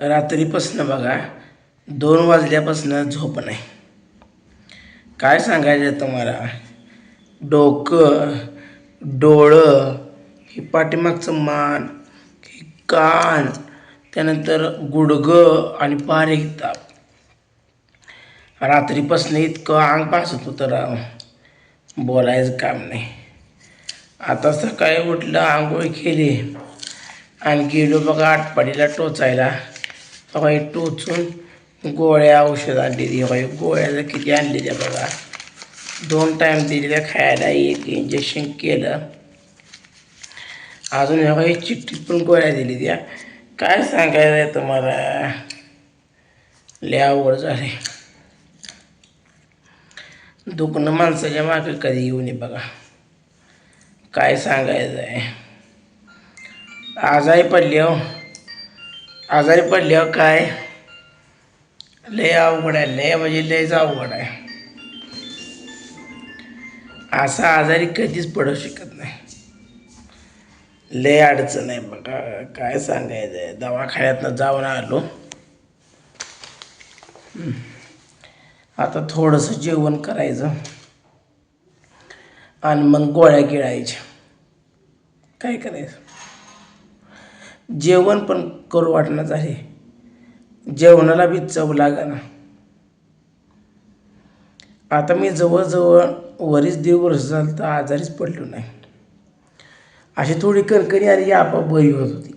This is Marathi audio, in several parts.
रात्रीपासनं बघा दोन वाजल्यापासनं झोप नाही. काय सांगायचं तुम्हाला? डोकं डोळं ही पाठीमागचं मान हे कान त्यानंतर गुडघं आणि बारीक ताप. रात्रीपासनं इतकं अंग पासत होतं राव. बोलायचं काम नाही. आता सकाळी उठलं आंघोळ केली. आणि गेलो बघा आटपाडीला टोचायला. तेव्हा टोचून गोळ्या औषध आणलेली बघा गोळ्याला किती आणलेल्या बघा. दोन टाईम दिलेल्या खायला एक इंजेक्शन केलं. अजून हे बघा चिठ्ठीत पण गोळ्या दिली त्या. काय सांगायचं आहे तुम्हाला? लय आवड झाले दुखणं माणसाच्या मागे कधी येऊ नये बघा. काय सांगायचं आहे? आजारी हो. आजारी पडल्यावर काय? लय अवघड आहे लय म्हणजे लयच अवघड आहे. असा आजारी कधीच पडू शकत नाही. लय अडचण आहे बघा काय सांगायचं आहे दवाखान्यातनं जाऊन आलो. आता थोडंसं जेवण करायचं. आणि मग गोळ्या गिळायच्या. काय करायचं? जेवण पण करू वाटणं झाले जेवणाला बी चव ना आता मी जवळजवळ वरीच दीड वर्ष झालं तर आजारीच पडलो नाही. अशी थोडी कणकणी आली आपाप बरी होत होती.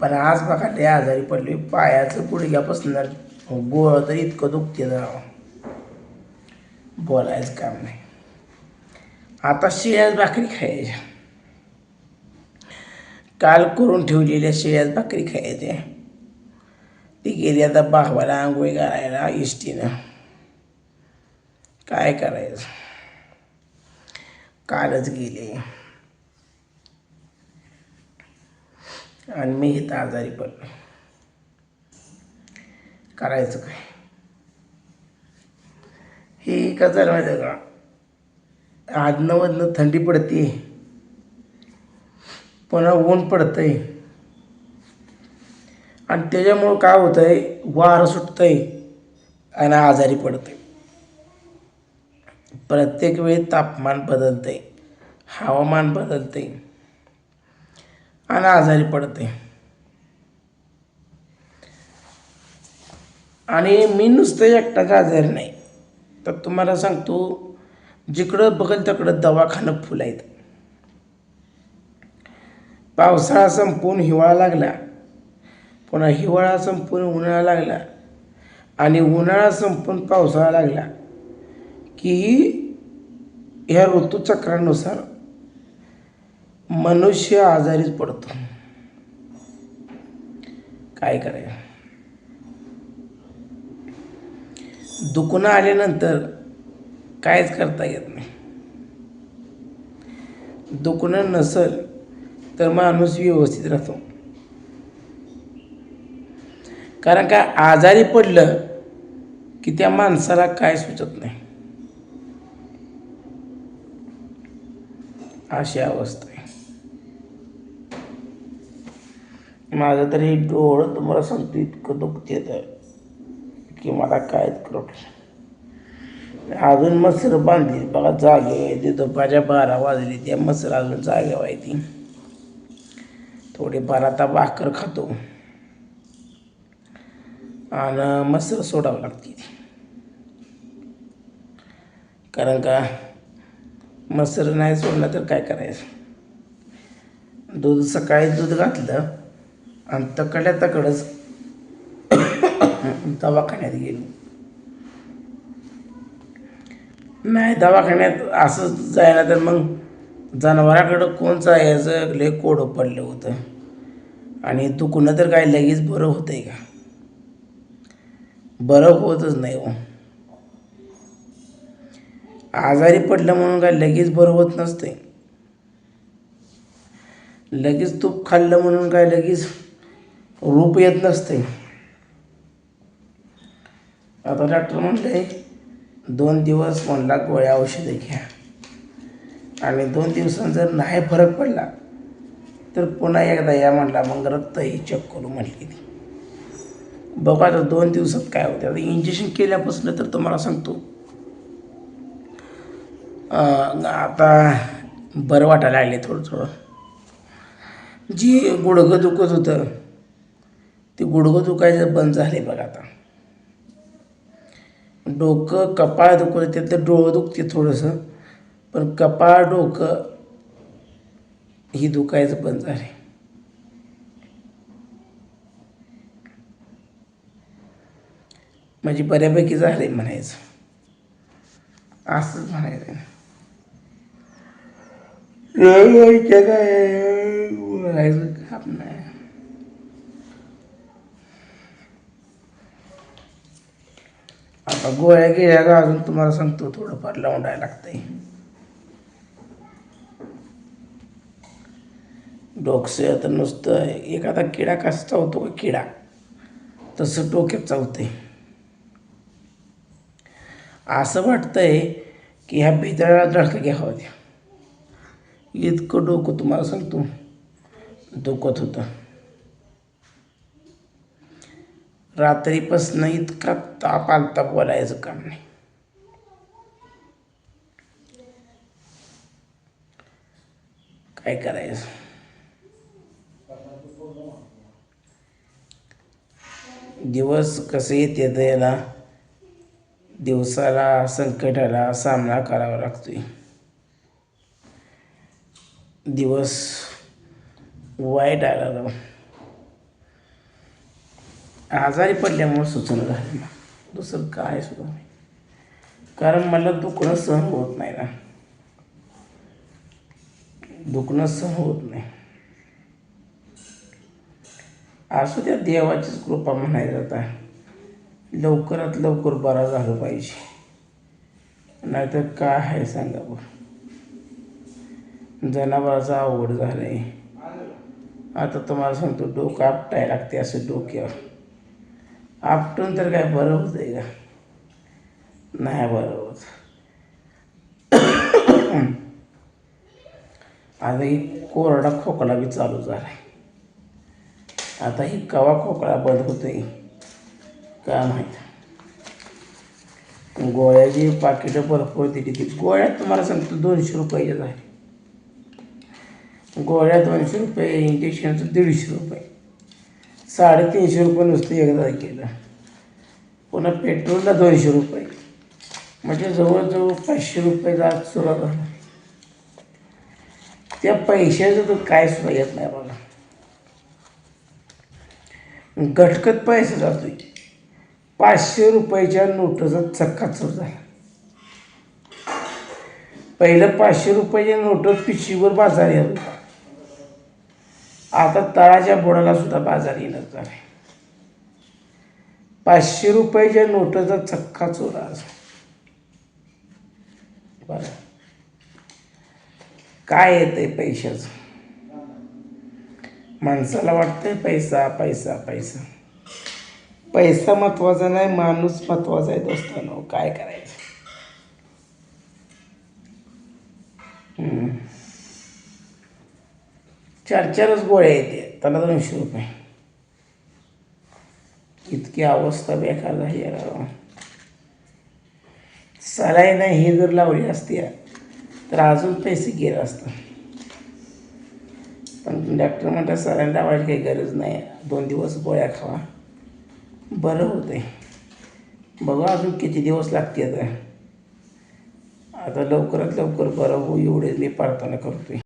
पण आज बघा लय आजारी पडले पायाचं गुडघ्यापासून गोळ तर इतकं दुखते राव बोलायचं काम नाही. आता शिळ्याच भाकरी खायच्या. काल करून ठेवलेल्या शेळ्यात भाकरी खायच्या ती गेली आता भावाला आंघोळी घालायला इष्टीनं काय करायचं? कालच गेले. आणि मी इथं आजारी पडलो. करायचं काय? हे कसं माहिती का? आजनं मधनं थंडी पडते. पुन्हा ऊन पडतं आहे आणि त्याच्यामुळं काय होतं आहे वारं आहे आणि आजारी पडतंय. प्रत्येक वेळी तापमान बदलतं आहे हवामान बदलतं आहे आणि आजारी पडते आणि मी नुसतं एकटाच आजारी नाही. तर तुम्हाला सांगतो जिकडं बघल तिकडं दवाखानं फुलायत. पावसाळा संपून हिवाळा लागला. पुन्हा हिवाळा संपून उन्हाळा लागला. आणि उन्हाळा संपून पावसाळा लागला. की ह्या ऋतूचक्रानुसार मनुष्य आजारीच पडतो. काय करायचं? दुखणं आल्यानंतर कायच करता येत नाही. दुखणं नसल तर माणूस व्यवस्थित राहतो. कारण का आजारी पडलं की त्या माणसाला काय सुचत नाही. अशी अवस्था आहे. माझं तरी डोळं तुम्हाला सांगतो इतकं दुखत तर की मला काय करत अजून मसर बांधली. बघा जागे व्हायची दुपारच्या बारा वाजली त्या मसर अजून जागे व्हायची थोडीफार आता भाकर खातो. आणि मसर सोडावं लागते ती. कारण का मसर नाही सोडलं तर काय करायचं? दूध सकाळी दूध घातलं आणि तकडल्या तकडच दवाखान्यात गेलो. नाही दवाखान्यात असंच जायला तर मग जनावराकडं कोणचा याचं लय कोडं पडलं होतं. आणि दुखणं तर काय लगेच बरं होतंय का? बरं होतच नाही हो. आजारी पडलं म्हणून काय लगेच बरं होत नसते लगेच तूप खाल्लं म्हणून काय लगेच रूप येत नसते आता डॉक्टर म्हणले दोन दिवस म्हणला गोळ्या औषधे घ्या. आणि दोन दिवसांत जर नाही फरक पडला तर पुन्हा एकदा या म्हटला मग रक्तही चेक करू म्हटली ती. बघा तर दोन दिवसात काय होते आता इंजेक्शन केल्यापासून तर तुम्हाला सांगतो. आता बरं वाटायला लागले थोडं थोडं जी गुडघं दुखत होतं ते गुडघं दुखायचं बंद झाले बघा आता. डोकं कपाळ दुखत होते तर डोळं दुखते थोडंसं. पण कपाळ डोकं ही दुखायचं बंद झाले म्हणजे बऱ्यापैकी झाले म्हणायचं. असंच म्हणायचं काय? काम नाही. आता गोळ्या गिळ्या का अजून तुम्हाला सांगतो थोडंफार लावून लागतंय. डोकसं तर नुसतं एखादा किडा कसा चावतो का किडा? तसं डोक्यात चावते असं वाटतंय की ह्या बिदळाला धडका घ्यावा द्या. इतकं डोकं तुम्हाला सांगतो. दुखत होतं. रात्रीपासनं इतका ताप आलता बोलायचं काम नाही. काय करायचं? दिवस कसे येते याला दिवसाला संकटाला सामना करावा लागतोय. दिवस वाईट आला राव. आजारी पडल्यामुळे सुचना झालं ना. दुसरं काय सुद्धा नाही. कारण मला दुखणं सहन होत नाही ना. दुखणं सहन होत नाही. असू त्या देवाचीच कृपा म्हणायला आता लवकरात लवकर बरा झालं पाहिजे. नाहीतर काय आहे सांगा बरं. जनावराचं अवघड झालं आहे आता तुम्हाला सांगतो डोकं आपटायला लागते असं डोक्यावर. आपटून तर काय बरं होत आहे का? नाही बरं होत. आता ही कोरडा खोकला बी चालू झाला आहे आता ही कवा खोकला बंद आहे काय माहीत? गोळ्याची पाकिटं भरपूर दिली ती गोळ्या तुम्हाला सांगतो दोनशे रुपयाच्याच आहे गोळ्या दोनशे रुपये इंजेक्शनचं दीडशे रुपये. साडेतीनशे रुपये नुसतं एकदा केलं. पुन्हा पेट्रोलला दोनशे रुपये. म्हणजे जवळजवळ पाचशे रुपये जात सुरुवात झाला. त्या पैशाचं तर काय सुरू येत नाही बघा. गटकत पैसा जातोय. पाचशे रुपयाच्या नोटाचा चक्काचूर झाला. पहिलं पाचशे रुपयाच्या नोटच पिशवीवर बाजार येत होता. आता तळाच्या बुडाला सुद्धा बाजार येणार झाला पाचशे रुपयाच्या नोटाचा चक्का चोरा आज बरं. काय येतंय पैशाचं? माणसाला वाटतंय पैसा पैसा पैसा. पैसा महत्त्वाचा नाही माणूस महत्त्वाचा आहे दोस्तांनो. काय करायचं? चार चारच गोळ्या येते. त्याला दोनशे रुपये. इतकी अवस्था बेकार झाली सलाईनं ही जर लावली असती तर अजून पैसे गेले असतं. पण डॉक्टर म्हणतात सरांना लावायची काही गरज नाही. दोन दिवस गोळ्या खावा. बरं होते बघा अजून किती दिवस लागते आता. आता लवकरात लवकर बरं होऊ एवढे मी प्रार्थना करतोय.